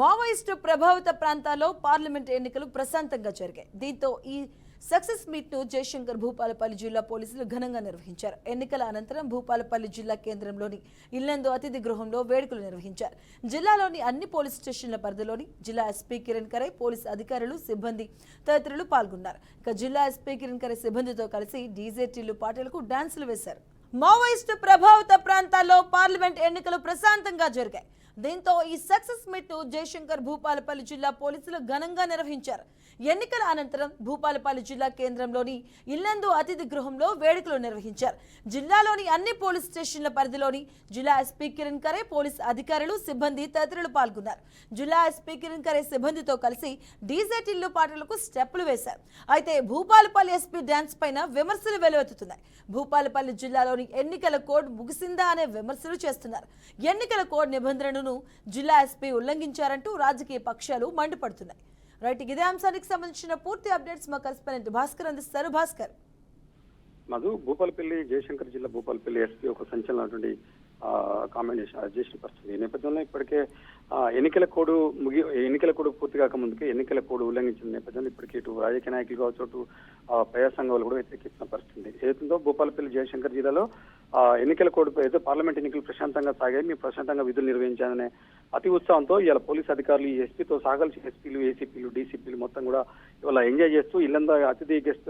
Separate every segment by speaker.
Speaker 1: Maoist ప్రభావిత ప్రాంతాల్లో parliament ఎన్నికలు ప్రశాంతంగా జరిగాయి. దీంతో ఈ సక్సెస్ మీట్ను జయశంకర్ భూపాలపల్లి జిల్లా పోలీసులు ఘనంగా నిర్వహించారు. ఎన్నికల అనంతరం భూపాలపల్లి జిల్లా కేంద్రంలోని ఇల్లందు అతిథి గృహంలో వేడుకలు నిర్వహించారు. జిల్లాలోని అన్ని పోలీస్ స్టేషన్ల పరిధిలోని జిల్లా ఎస్పీ కిరణ్ కరే పోలీస్ అధికారులు సిబ్బంది తదితరులు పాల్గొన్నారు. ఇక జిల్లా ఎస్పీ కిరణ్ కరే సిబ్బందితో కలిసి డీజేటీలు పాటలకు డాన్సులు వేశారు. మావోయిస్టు ప్రభావిత ప్రాంతాల్లో పార్లమెంట్ ఎన్నికలు ప్రశాంతంగా జరిగాయి. దీంతో ఈ సక్సెస్ మీట్ను జయశంకర్ భూపాలపల్లి జిల్లా పోలీసులు ఘనంగా నిర్వహించారు. ఎన్నికల అనంతరం భూపాలపల్లి జిల్లా కేంద్రంలోని ఇల్లందు అతిథి గృహంలో వేడుకలు నిర్వహించారు. జిల్లాలోని అన్ని పోలీస్ స్టేషన్ల పరిధిలోని జిల్లా ఎస్పీ కిరణ్ కరే పోలీస్ అధికారులు సిబ్బంది తదితరులు పాల్గొన్నారు. జిల్లా ఎస్పీ కిరణ్ కరే సిబ్బందితో కలిసి డీజే టిల్లు పాటలకు స్టెప్పులు వేశారు. అయితే భూపాలపల్లి ఎస్పీ డ్యాన్స్ పైన విమర్శలు వెలువెత్తుతున్నాయి. భూపాలపల్లి జిల్లాలోని ఎన్నికల కోడ్ ముగిసిందా అనే విమర్శలు చేస్తున్నారు. ఎన్నికల కోడ్ నిబంధనలను జిల్లా ఎస్పీ ఉల్లంఘించారంటూ రాజకీయ పక్షాలు మండిపడుతున్నాయి. రైట్ ఇదే అంశానికి సంబంధించిన పూర్తి అప్డేట్స్ మా కరెస్పాండెంట్ భాస్కర్ అందిస్తారు భాస్కర్.
Speaker 2: మధు భూపాలపల్లి జయశంకర్ జిల్లా భూపాలపల్లి ఎస్పీ ఒక సంచలనటువంటి కామెంట్ చేసిన పరిస్థితి ఈ నేపథ్యంలో ఇప్పటికే ఎన్నికల కోడ్ ముగి ఎన్నికల కోడ్ పూర్తి కాకముందుకే ఎన్నికల కోడ్ ఉల్లంఘించిన నేపథ్యంలో ఇప్పటికే ఇటు రాజకీయ నాయకులు కావచ్చు అటు ప్రజా సంఘాలు కూడా వ్యతిరేకిస్తున్న పరిస్థితి ఏదైతుందో భూపాలపల్లి జయశంకర్ జిల్లాలో ఎన్నికల కోడ్ ఏదో పార్లమెంట్ ఎన్నికలు ప్రశాంతంగా సాగాయి. మేము ప్రశాంతంగా విధులు నిర్వహించాలనే అతి ఉత్సాహంతో ఇవాళ పోలీస్ అధికారులు ఎస్పీతో సాగలిసి ఎస్పీలు ఏసీపీలు డీసీపీలు మొత్తం కూడా ఇవాళ ఎంజాయ్ చేస్తూ ఇల్లంతా అతిథి గెస్ట్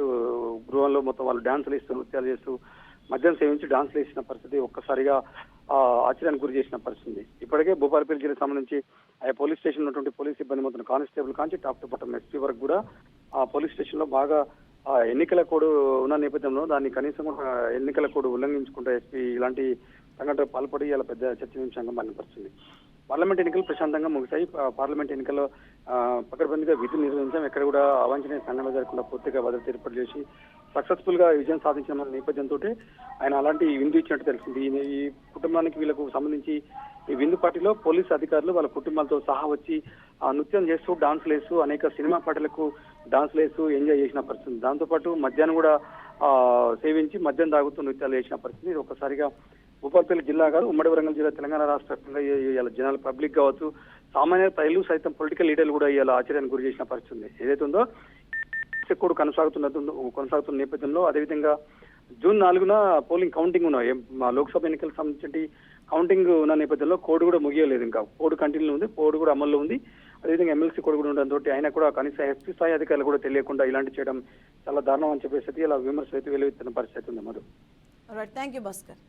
Speaker 2: గృహంలో మొత్తం వాళ్ళు డాన్సులు ఇస్తూ నృత్యాలు చేస్తూ మద్యం సేవించి డాన్సులు వేసిన పరిస్థితి ఒక్కసారిగా ఆశ్చర్యానికి గురి చేసిన పరిస్థితి ఇప్పటికే భూపాలపల్లి జిల్లాకు సంబంధించి ఆ పోలీస్ స్టేషన్ ఉన్నటువంటి పోలీస్ సిబ్బంది మొత్తం constable Kanchi top to bottom SP వరకు కూడా ఆ పోలీస్ స్టేషన్లో బాగా ఆ, ఎన్నికల కోడ్ ఉన్న నేపథ్యంలో దాన్ని కనీసం కూడా ఎన్నికల కోడ్ ఉల్లంఘించుకుంటూ ఎస్పీ ఇలాంటి సంఘటన పాల్పడి ఇలా పెద్ద చర్చనీయాంశంగా మారిపడుతుంది పార్లమెంట్ ఎన్నికలు ప్రశాంతంగా ముగిశాయి. పార్లమెంట్ ఎన్నికల్లో ఆ, పకడ్బందీగా విధులు నిర్వహించాం. ఎక్కడ కూడా అవాంఛనీయ సంఘటన జరగకుండా పూర్తిగా భద్రత ఏర్పాటు చేసి సక్సెస్ఫుల్గా విజయం సాధించిన నేపథ్యంతో ఆయన అలాంటి విందు ఇచ్చినట్టు తెలిసింది ఈ- కుటుంబానికి వీళ్ళకు సంబంధించి ఈ విందు పార్టీలో పోలీస్ అధికారులు వాళ్ళ కుటుంబాలతో సహా వచ్చి ఆ నృత్యం చేస్తూ డాన్స్ వేస్తూ అనేక సినిమా పాటలకు డాన్స్ వేస్తూ ఎంజాయ్ చేసిన పరిస్థితి. దాంతో పాటు మధ్యాహ్నం కూడా ఆ సేవించి మద్యం తాగుతూ నృత్యాలు చేసిన పరిస్థితి. ఒకసారిగా ఒక్కసారిగా భూపాలపల్లి జిల్లా కాదు ఉమ్మడి వరంగల్ జిల్లా తెలంగాణ రాష్ట్ర వ్యాప్తంగా ఇలా జనాలు పబ్లిక్ కావచ్చు సామాన్య ప్రజలు సైతం పొలిటికల్ లీడర్లు కూడా ఇలా ఆశ్చర్యానికి గురి చేసిన పరిస్థితి ఏదైతే ఉందో చెక్కుడు కొనసాగుతున్న కొనసాగుతున్న నేపథ్యంలో అదేవిధంగా జూన్ నాలుగున పోలింగ్ కౌంటింగ్ ఉన్నాయి మా లోక్సభ ఎన్నికలకు సంబంధించి కౌంటింగ్ ఉన్న నేపథ్యంలో కోడ్ కూడా ముగియలేదు ఇంకా. కోడ్ కంటిన్యూ ఉంది కోడ్ కూడా అమల్లో ఉంది. అదేవిధంగా ఎమ్మెల్సీ కోడ్ కూడా ఉండడంతో ఆయన కూడా కనీసం ఎస్పీ స్థాయి అధికారులు కూడా తెలియకుండా ఇలాంటి చేయడం చాలా దారుణం అని చెప్పేసి ఇలా విమర్శలు అయితే వెలువెత్తిన పరిస్థితి ఉంది మరి
Speaker 1: థ్యాంక్ యూ భాస్కర్